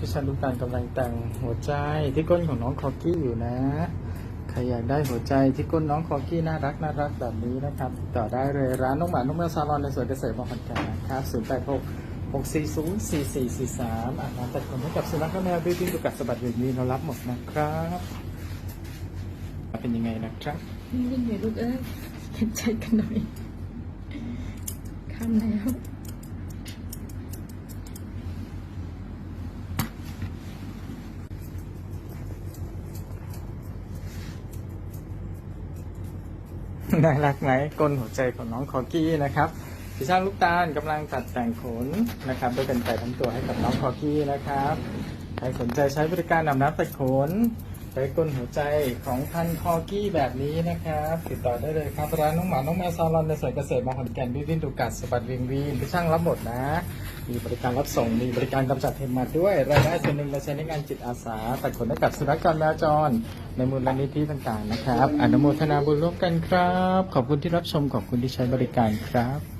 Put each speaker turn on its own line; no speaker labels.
พี่ชันลูกตาลกำลังแต่งหัวใจที่ก้นของน้องคอกี้อยู่นะใครอยากได้หัวใจที่ก้นน้องคอกี้น่ารักน่ารักแบบนี้นะครับติดต่อได้เลยร้านน้องหมาน้องแมวซาลอนในสวนเกษตรมอขอนแก่นนะครับ0 8 6 6 4 0 4 4 4 3อ่านน้ำตัดขนให้กับสุนัขและแมวบิวตี้ดูกัดสะบัดอย่างนี้เรารับหมดนะครับเป็นยังไงนะครับ
นิ่งๆเลยลูกเอ้ยเห็นใจกันหน่อยข้ามแล้ว
น่ารักไหมก้นหัวใจของน้องคอกี้นะครับพี่ช่างลูกตาลกำลังตัดแต่งขนนะครับด้วยกันไก่ทั้งตัวให้กับน้องคอกี้นะครับใครสนใจใช้บริการนำน้ำตัดขนใช้ก้นหัวใจของพันคอกี้แบบนี้นะครับติดต่อได้เลยครับร้านน้องหมาน้องแมวซาลอนในสวนเกษตรมาขอนแก่นวิวินดูกัดสะบัดวิงวีนพี่ช่างรับหมดนะ มีบริการรับส่งมีบริการกำจัดเห็บหมัดด้วยรายได้ส่วนหนึ่งเราใช้ในงานจิตอาสาตัดขนให้กับสุนัขจรแมวจร ในมูลนิธิต่างๆนะครับ อนุโมทนาบุญร่วมกันครับ ขอบคุณที่รับชมขอบคุณที่ใช้บริการครับ